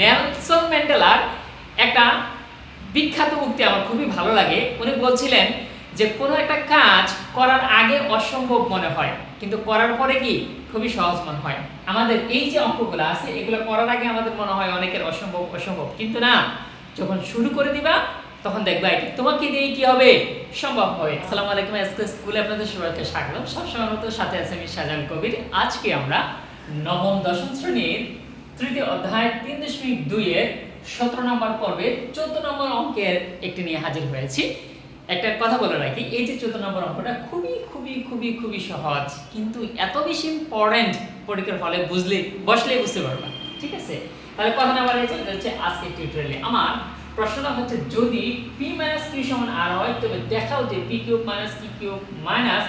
Nelson ম্যান্ডেলার একটা বিখ্যাত উক্তি আমার খুবই ভালো লাগে। উনি বলছিলেন যে, কোনো একটা কাজ করার আগে অসম্ভব মনে হয়, কিন্তু করার পরে কি? খুবই সহজ মনে হয়। আমাদের এই যে অঙ্কগুলো আছে, এগুলো করার আগে আমাদের মনে হয় অনেকের অসম্ভব অসম্ভব। কিন্তু না, যখন শুরু করে দিবা, তখন দেখবা এটা তোমাকে দিয়ে কি হবে? সম্ভব হবে। আসসালামু আলাইকুম, আজকে স্কুলে আপনাদের সবাইকে স্বাগতম। সবসময় মতো সাথে আছে আমি শাহজাহান কবির। আজকে আমরা নবম দশম শ্রেণির তৃতীয় অধ্যায় তিন দশমিক দুইয়ের সতেরো নম্বর পর্বে চোদ্দ নম্বর অঙ্কের একটি নিয়ে হাজির হয়েছি। একটা কথা বলে রাখি, এই যে চোদ্দ নম্বর অঙ্কটা খুবই খুবই খুবই খুবই সহজ, কিন্তু এত বেশি ইম্পর্টেন্ট পরীক্ষার ফলে বুঝলে, বসলে বুঝতে পারবা, ঠিক আছে? তাহলে কথা না বলে চলে যাচ্ছে আজকে টিউটোরিয়ালে আমার প্রশ্নটা হচ্ছে, যদি পি মাইনাস কিউ সমান আর হয়, তবে দেখাও যে P cube minus Q cube minus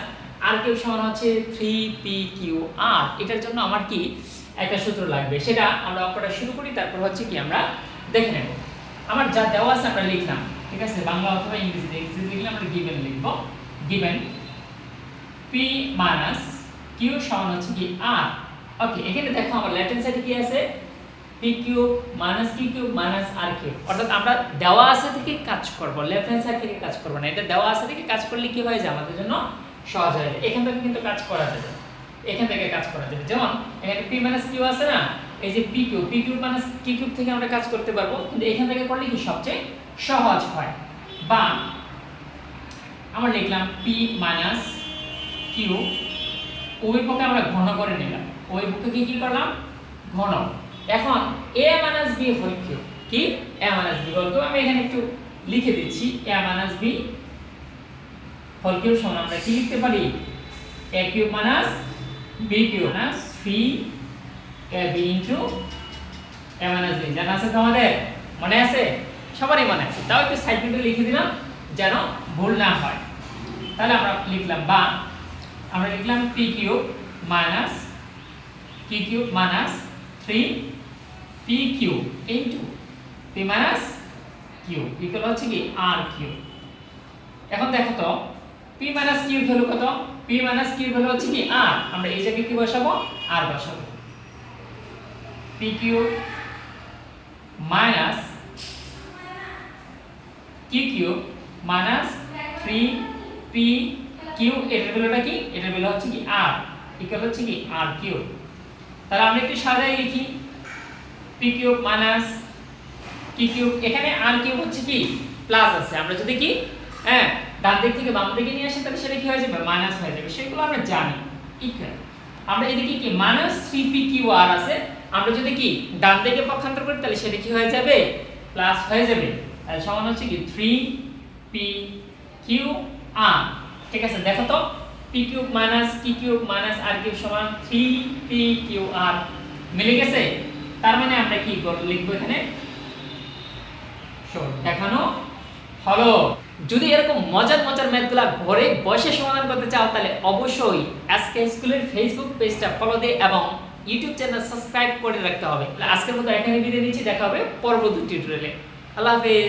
R cube সমান হচ্ছে থ্রি পি কিউ আর এটার জন্য আমার কি একটা সূত্র লাগবে। সেটা আমরা অঙ্কটা শুরু করি, তারপর হচ্ছে কি আমরা দেখে নেব। আমার যা দেওয়া আছে আমরা লিখলাম, ঠিক আছে? বাংলা অথবা ইংরেজিতে ইংরেজিতে লিখলে আমরা গিভেন লিখব। গিভেন পি মাইনাস কিউ সমান হচ্ছে কি আর ওকে এখানে দেখো আমার হ্যান্ড সাইডে কি আছে? P cube minus Q cube minus R cube অর্থাৎ আমরা দেওয়া আছে থেকে কাজ করব লেফট হ্যান্ড সাইড থেকে কাজ করব না। এটা দেওয়া আছে থেকে কাজ করলে কি হয় যায়? আমাদের জন্য সহজ হয়ে এখান থেকে কিন্তু কাজ করা যাবে এখান থেকে কাজ করা যাবে। যেমন, এখানে পি মাইনাস কিউ আছে না? এই যে P cube P Q minus Q cube থেকে আমরা কাজ করতে পারব। কিন্তু এখান থেকে করলে কি সবচেয়ে সহজ হয়? বা, আমরা লিখলাম পি মাইনাস কিউ ওই পক্ষে আমরা ঘন করে নিলাম। ওই পক্ষে কি কি করলাম? ঘন। এখন A minus B whole cube কি? A minus B whole cube আমি এখানে একটু লিখে দিচ্ছি। A minus B whole cube সমান। আমরা কি লিখতে পারি? A cube minus three A B into minus B জানা আছে তোমাদের? মনে আছে? সবারই মনে আছে। তাও একটু সাইড নোটে লিখে দিলাম, যেন ভুল না হয়। তাহলে আমরা লিখলাম বা, আমরা লিখলাম P cube minus Q cube minus three P cube into P minus Q equal হচ্ছে কি আর কিউ এখন দেখো তো পি মাইনাস কিউ ভ্যালু কত? পি মাইনাস কিউ ভ্যালু হচ্ছে কি আর আমরা এই জায়গায় কি বসাবো? আর বসাবো। P cube minus Q cube minus three P Q এটার ভ্যালুটা কি? এটার ভ্যালু হচ্ছে কি আর ইকুয়াল হচ্ছে কি আর কিউব তাহলে আমরা একটু সাজাই লিখি P cube minus Q cube এখানে আর কিউব হচ্ছে কি? প্লাস আছে। আমরা যদি কি? হ্যাঁ ডান দিক থেকে বাম দিকে নিয়ে আসি, তাহলে সেটা কি হয়ে যাবে? মাইনাস হয়ে যাবে। সেগুলো আমরা জানি। ইকুয়াল আমরা এদিকে কি? Minus three P Q R আছে। আমরা যদি কি ডান দিকে পক্ষান্তর করি, তাহলে সেটা কি হয়ে যাবে? প্লাস হয়ে যাবে। তাহলে সমান হচ্ছে কি? থ্রি পি কিউ আর ঠিক আছে? দেখো তো। P cube minus Q cube minus R cube সমান থ্রি পি কিউ আর মিলে গেছে? তার মানে আমরা কি লিখব এখানে? দেখানো হলো। যদি এরকম মজার মজার ম্যাথগুলো ঘরে বসে সমাধান করতে চাও, তাহলে অবশ্যই আজকে স্কুলের ফেসবুক পেজটা ফলো দিয়ে এবং ইউটিউব চ্যানেল সাবস্ক্রাইব করে রাখতে হবে। আজকের মতো এখানে বিদায় নিচ্ছি, দেখা হবে পরবর্তী টিউটোরিয়ালে আল্লাহ হাফেজ।